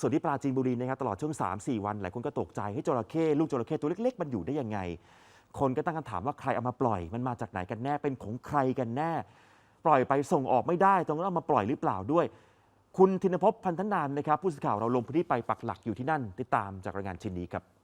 ส่วนที่ปราจีนบุรีนะครับตลอดช่วง 3-4 วันหลายคนก็ตกใจให้จระเข้ลูกจระเข้ตัวเล็ก ๆ มันอยู่ได้ยังไง คนก็ตั้งคำถามว่าใครเอามาปล่อย มันมาจากไหนกันแน่เป็นของใครกันแน่ ปล่อยไปส่งออกไม่ได้ต้องเอามาปล่อยหรือเปล่าด้วย คุณธินภพพันธนามนะครับผู้สื่อข่าวเราลงพื้นที่ไปปักหลักอยู่ที่นั่นติดตามจากรายงานชิ้นนี้ครับ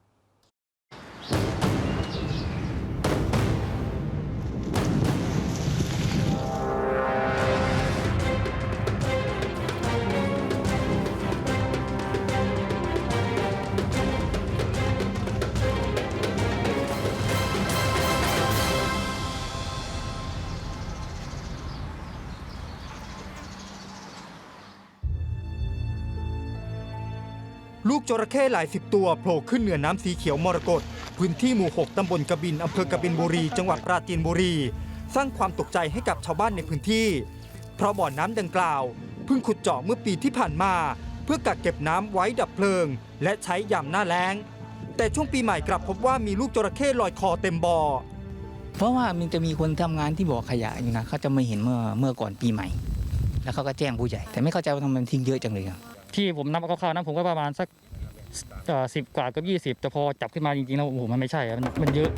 ลูกจระเข้หลายสิบตัวโผล่ขึ้นเหนือน้ำสีเขียวมรกตพื้นที่หมู่ 6 ตำบลกบินอำเภอกบินบุรี จังหวัดปราจีนบุรี สร้างความตกใจให้กับชาวบ้านในพื้นที่ เพราะบ่อน้ำดังกล่าวเพิ่งขุดเจาะเมื่อปีที่ผ่านมา เพื่อกักเก็บน้ำไว้ดับเพลิง และใช้ยามหน้าแล้ง แต่ช่วงปีใหม่กลับพบว่ามีลูกจระเข้ลอยคอเต็มบ่อเพราะว่ามันจะมีคนทำงานที่บ่อขยะอยู่นะเขาจะไม่เห็นเมื่อเมื่อก่อนปีใหม่ แล้วเขาก็แจ้งผู้ใหญ่ แต่ไม่เข้าใจว่าทำไมทิ้งเยอะจังเลยครับ ที่ผมนับคร่าวๆนะผมก็ประมาณสักสิบกว่ากับยี่สิบแต่พอจับขึ้นมาจริงๆแล้วโอ้โหมันไม่ใช่มันมันเยอะ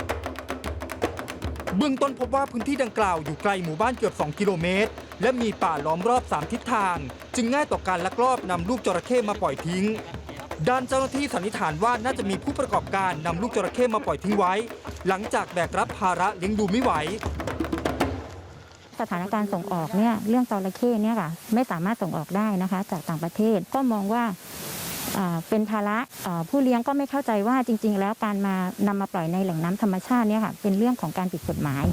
เบื้องต้นพบว่าพื้นที่ดังกล่าวอยู่ไกลหมู่บ้านเกือบ 2 กิโลเมตร และมีป่าล้อมรอบ 3 ทิศทาง จึงง่ายต่อการลักลอบนำลูกจระเข้มาปล่อยทิ้ง ด้านเจ้าหน้าที่สันนิษฐานว่าน่าจะมีผู้ประกอบการนำลูกจระเข้มาปล่อยทิ้งไว้ หลังจากแบกรับภาระเลี้ยงดูไม่ไหว สถานการณ์ส่งออกเนี่ยเรื่องจระเข้เนี่ยค่ะไม่สามารถส่งออกได้นะคะ จากต่างประเทศก็มองว่าเป็นภาระผู้เลี้ยงก็ไม่เข้าใจว่าจริง ๆ แล้วการมานำมาปล่อยในแหล่งน้ำธรรมชาติเนี่ยค่ะเป็นเรื่องของการผิดกฎหมาย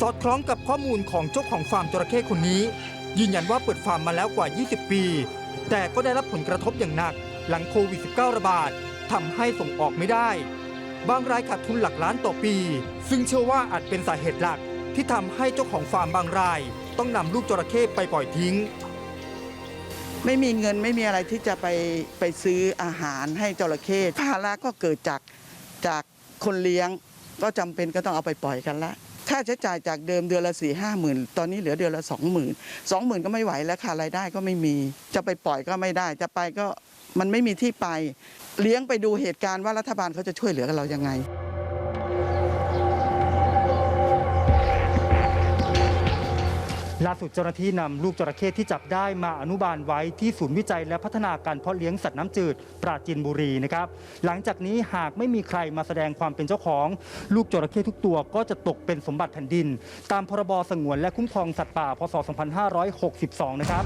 สอดคล้องกับข้อมูลของเจ้าของฟาร์มจระเข้คนนี้ ยืนยันว่าเปิดฟาร์มมาแล้วกว่า 20 ปี แต่ก็ได้รับผลกระทบอย่างหนัก หลังโควิด -19 ระบาดทำให้ส่งออกไม่ได้ บางรายขาดทุนหลักล้านต่อปี ซึ่งเชื่อว่าอาจเป็นสาเหตุหลักที่ทำให้เจ้าของฟาร์มบางราย ต้องนำลูกจระเข้ไปปล่อยทิ้ง ไม่มีเงินไม่มีอะไรที่จะไปไปซื้ออาหารให้จระเข้ภาระก็เกิดจากจากคนเลี้ยงก็จำเป็นก็ต้องเอาไปปล่อยกันละ ค่าใช้จ่ายจากเดิมเดือนละสี่ห้าหมื่นตอนนี้เหลือเดือนละสองหมื่นสองหมื่นก็ไม่ไหวแล้วค่ะรายได้ก็ไม่มี จะไปปล่อยก็ไม่ได้ จะไปก็มันไม่มีที่ไป เลี้ยงไปดูเหตุการณ์ว่ารัฐบาลเขาจะช่วยเหลือเรายังไง ล่าสุดเจ้าหน้าที่นำลูกจระเข้ที่จับได้มาอนุบาลไว้ที่ศูนย์วิจัยและพัฒนาการเพาะเลี้ยงสัตว์น้ำจืดปราจีนบุรีนะครับ หลังจากนี้หากไม่มีใครมาแสดงความเป็นเจ้าของ ลูกจระเข้ทุกตัวก็จะตกเป็นสมบัติแผ่นดิน ตามพรบสงวนและคุ้มครองสัตว์ป่าพศ 2562 นะครับ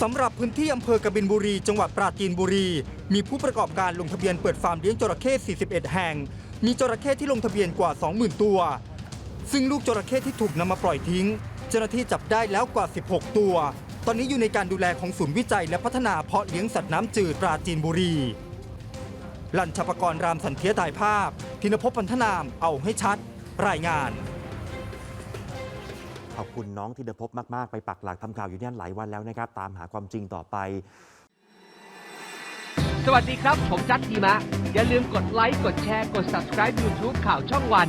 สำหรับพื้นที่อำเภอกบินบุรี จังหวัดปราจีนบุรี มีผู้ประกอบการลงทะเบียนเปิดฟาร์มเลี้ยงจระเข้ 41 แห่ง มีจระเข้ที่ลงทะเบียนกว่า 20,000 ตัว ซึ่งลูกจระเข้ที่ถูกนำมาปล่อยทิ้ง เจ้าหน้าที่จับได้แล้วกว่า 16 ตัว ตอนนี้อยู่ในการดูแลของศูนย์วิจัยและพัฒนาเพาะเลี้ยงสัตว์น้ำจืดปราจีนบุรี ลัญชปกรณ์รามสันเทียถ่ายภาพธินภพพันธนามเอาให้ชัด รายงานขอบคุณน้องธินภพมาก ๆ ไปปักหลักทำข่าวอยู่ที่นั่นหลายวันแล้วนะครับ ตามหาความจริงต่อไป สวัสดีครับ ผมจัดทีมะ อย่าลืมกดไลค์ กดแชร์ กด subscribe YouTube ข่าวช่องวัน